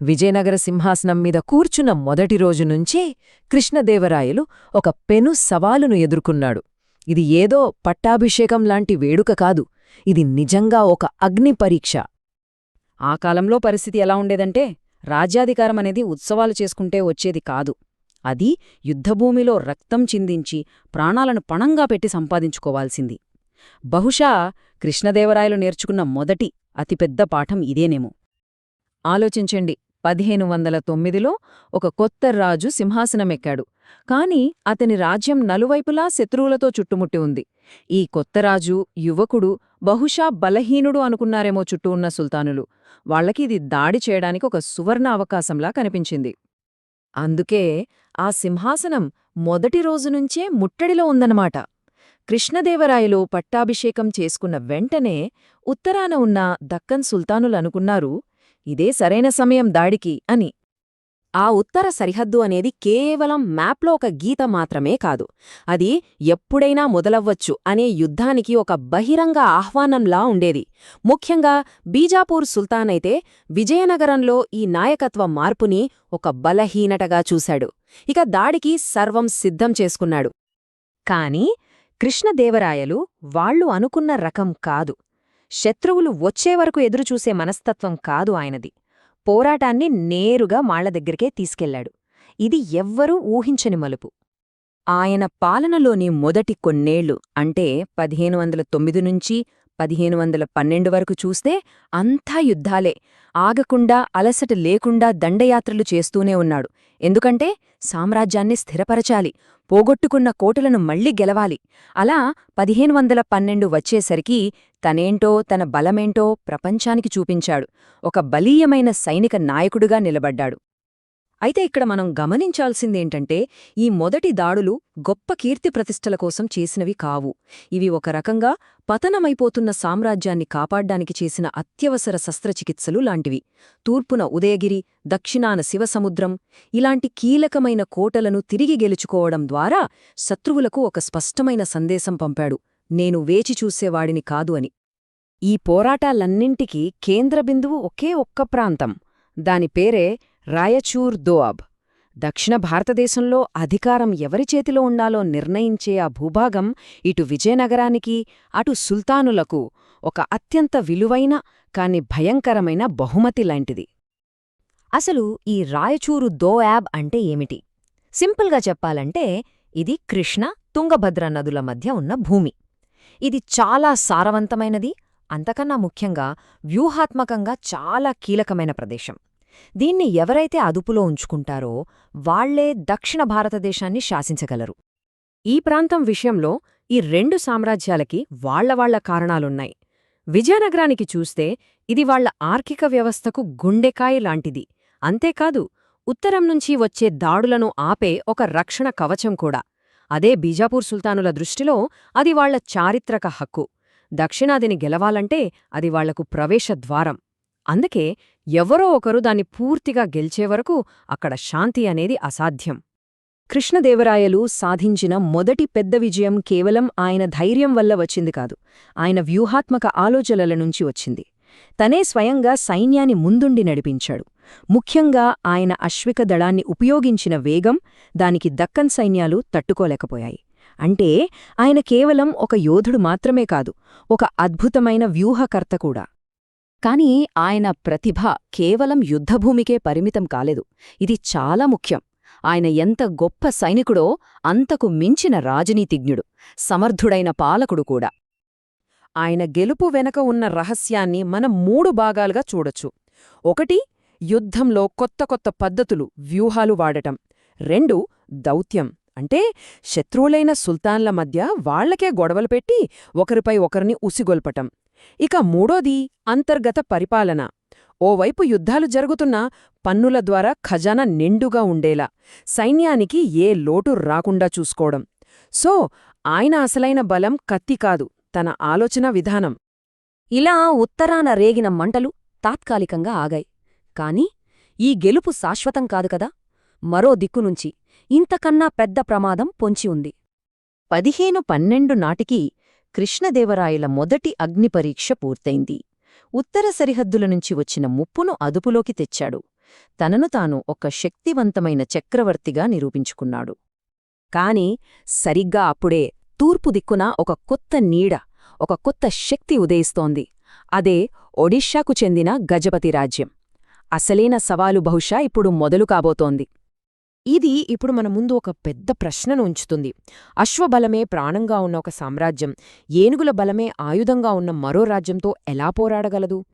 విజయనగర సింహాసనం మీద కూర్చున్న మొదటి రోజు నుంచే కృష్ణదేవరాయలు ఒక పెను సవాలును ఎదుర్కొన్నాడు. ఇది ఏదో పట్టాభిషేకం లాంటి వేడుక కాదు ఇది నిజంగా ఒక అగ్ని పరీక్ష. ఆ కాలంలో పరిస్థితి ఎలా ఉండేదంటే రాజ్యాధికారం అనేది ఉత్సవాలు చేసుకుంటే వచ్చేది కాదు. అది యుద్ధభూమిలో రక్తం చిందించి ప్రాణాలను పణంగా పెట్టి సంపాదించుకోవాల్సింది. బహుశా కృష్ణదేవరాయలు నేర్చుకున్న మొదటి అతిపెద్ద పాఠం ఇదేనేమో. ఆలోచించండి పదిహేను వందల తొమ్మిదిలో ఒక కొత్త రాజు సింహాసనమెక్కాడు. కాని అతని రాజ్యం నలువైపులా శత్రువులతో చుట్టుముట్టి ఉంది. ఈ కొత్త రాజు యువకుడు బహుశా బలహీనుడు అనుకున్నారేమో చుట్టూ ఉన్న సుల్తానులు. వాళ్ళకి ఇది దాడి చేయడానికి ఒక సువర్ణ అవకాశంలా కనిపించింది. అందుకే ఆ సింహాసనం మొదటి రోజునుంచే ముట్టడిలో ఉందన్నమాట. కృష్ణదేవరాయలు పట్టాభిషేకం చేసుకున్న వెంటనే ఉత్తరాన ఉన్న దక్కన్ సుల్తానులనుకున్నారు ఇదే సరైన సమయం దాడికి అని. ఆ ఉత్తర సరిహద్దు అనేది కేవలం మ్యాప్లో ఒక గీత మాత్రమే కాదు. అది ఎప్పుడైనా మొదలవ్వచ్చు అనే యుద్ధానికి ఒక బహిరంగ ఆహ్వానంలా ఉండేది. ముఖ్యంగా బీజాపూర్ సుల్తానైతే విజయనగరంలో ఈ నాయకత్వ మార్పుని ఒక బలహీనటగా చూశాడు. ఇక దాడికి సర్వం సిద్ధం చేసుకున్నాడు. కాని కృష్ణదేవరాయలు వాళ్ళు అనుకున్న రకం కాదు. శత్రువులు వచ్చేవరకు ఎదురుచూసే మనస్తత్వం కాదు ఆయనది. పోరాటాన్ని నేరుగా మాళ్ళ దగ్గరికే తీసుకెళ్ళాడు ఇది ఎవ్వరూ ఊహించని మలుపు. ఆయన పాలనలోని మొదటి కొన్నేళ్ళు అంటే పదిహేను వందల తొమ్మిది నుంచి పదిహేను వందల పన్నెండు వరకు చూస్తే అంతా యుద్ధాలే. ఆగకుండా అలసట లేకుండా దండయాత్రలు చేస్తూనే ఉన్నాడు. ఎందుకంటే సామ్రాజ్యాన్ని స్థిరపరచాలి పోగొట్టుకున్న కోటలను మళ్ళీ గెలవాలి. అలా పదిహేను వందల పన్నెండు వచ్చేసరికి తనేంటో తన బలమేంటో ప్రపంచానికి చూపించాడు. ఒక బలీయమైన సైనిక నాయకుడుగా నిలబడ్డాడు. అయితే ఇక్కడ మనం గమనించాల్సిందేంటంటే ఈ మొదటి దాడులు గొప్ప కీర్తి ప్రతిష్టల కోసం చేసినవి కావు. ఇవి ఒక రకంగా పతనమైపోతున్న సామ్రాజ్యాన్ని కాపాడ్డానికి చేసిన అత్యవసర శస్త్రచికిత్సలు లాంటివి. తూర్పున ఉదయగిరి దక్షిణాన శివసముద్రం ఇలాంటి కీలకమైన కోటలను తిరిగి గెలుచుకోవడం ద్వారా శత్రువులకు ఒక స్పష్టమైన సందేశం పంపాడు. నేను వేచి చూసేవాడిని కాదు అని. ఈ పోరాటాలన్నింటికీ కేంద్రబిందువు ఒకే ఒక్క ప్రాంతం. దాని పేరే రాయచూర్ దోఅబ్. దక్షిణ భారతదేశంలో అధికారం ఎవరి చేతిలో ఉండాలో నిర్ణయించే ఆ భూభాగం ఇటు విజయనగరానికి అటు సుల్తానులకు ఒక అత్యంత విలువైన కాని భయంకరమైన బహుమతి లాంటిది. అసలు ఈ రాయచూరు దోయాబ్ అంటే ఏమిటి? సింపుల్గా చెప్పాలంటే ఇది కృష్ణ తుంగభద్ర నదుల మధ్య ఉన్న భూమి. ఇది చాలా సారవంతమైనది అంతకన్నా ముఖ్యంగా వ్యూహాత్మకంగా చాలా కీలకమైన ప్రదేశం. దీన్ని ఎవరైతే అదుపులో ఉంచుకుంటారో వాళ్ళే దక్షిణ భారతదేశాన్ని శాసించగలరు. ఈ ప్రాంతం విషయంలో ఈ రెండు సామ్రాజ్యాలకి వాళ్ళవాళ్ళ కారణాలున్నాయి. విజయనగరానికి చూస్తే ఇది వాళ్ళ ఆర్థిక వ్యవస్థకు గుండెకాయ లాంటిది. అంతేకాదు ఉత్తరం నుంచి వచ్చే దాడులను ఆపే ఒక రక్షణ కవచం కూడా. అదే బీజాపూర్ సుల్తానుల దృష్టిలో అది వాళ్ళ చారిత్రక హక్కు. దక్షిణాదిని గెలవాలంటే అది వాళ్ళకు ప్రవేశద్వారం అందుకే ఎవరో ఒకరు దాన్ని పూర్తిగా గెలిచేవరకు అక్కడ శాంతి అనేది అసాధ్యం. కృష్ణదేవరాయలు సాధించిన మొదటి పెద్ద విజయం కేవలం ఆయన ధైర్యం వల్ల వచ్చింది కాదు ఆయన వ్యూహాత్మక ఆలోచనల నుంచి వచ్చింది. తనే స్వయంగా సైన్యాన్ని ముందుండి నడిపించాడు. ముఖ్యంగా ఆయన అశ్విక దళాన్ని ఉపయోగించిన వేగం దానికి దక్కన్ సైన్యాలు తట్టుకోలేకపోయాయి. అంటే ఆయన కేవలం ఒక యోధుడు మాత్రమే కాదు ఒక అద్భుతమైన వ్యూహకర్త కూడా. కాని ఆయన ప్రతిభ కేవలం యుద్ధభూమికే పరిమితం కాలేదు. ఇది చాలా ముఖ్యం. ఆయన ఎంత గొప్ప సైనికుడో అంతకు మించిన రాజనీతిజ్ఞుడు సమర్థుడైన పాలకుడు కూడా. ఆయన గెలుపు వెనక ఉన్న రహస్యాన్ని మనం మూడు భాగాలుగా చూడొచ్చు. ఒకటి యుద్ధంలో కొత్త కొత్త పద్ధతులు వ్యూహాలు వాడటం. రెండు దౌత్యం. అంటే శత్రువులైన సుల్తాన్ల మధ్య వాళ్ళకే గొడవలు పెట్టి ఒకరిపై ఒకరిని ఉసిగొల్పటం. ఇక మూడోది అంతర్గత పరిపాలన. ఓవైపు యుద్ధాలు జరుగుతున్నా పన్నుల ద్వారా ఖజానా నిండుగా ఉండేలా సైన్యానికి ఏ లోటు రాకుండా చూసుకోవడం. సో ఆయన అసలైన బలం కత్తి కాదు తన ఆలోచన విధానం. ఇలా ఉత్తరాన రేగిన మంటలు తాత్కాలికంగా ఆగాయి. కాని ఈ గెలుపు శాశ్వతం కాదు కదా? మరో దిక్కునుంచి ఇంతకన్నా పెద్ద ప్రమాదం పొంచి ఉంది. పదిహేను పన్నెండు నాటికి కృష్ణదేవరాయల మొదటి అగ్నిపరీక్ష పూర్తయింది. ఉత్తర సరిహద్దుల నుంచి వచ్చిన ముప్పును అదుపులోకి తెచ్చాడు. తనను తాను ఒక శక్తివంతమైన చక్రవర్తిగా నిరూపించుకున్నాడు. కాని సరిగ్గా అప్పుడే తూర్పు దిక్కున ఒక కొత్త నీడ ఒక కొత్త శక్తి ఉదయిస్తోంది. అదే ఒడిషాకు చెందిన గజపతి రాజ్యం. అసలైన సవాలు బహుశా ఇప్పుడు మొదలు కాబోతోంది. ఇది ఇప్పుడు మన ముందు ఒక పెద్ద ప్రశ్నను ఉంచుతుంది. అశ్వబలమే ప్రాణంగా ఉన్న ఒక సామ్రాజ్యం. ఏనుగుల బలమే ఆయుధంగా ఉన్న మరో రాజ్యంతో ఎలా పోరాడగలదు?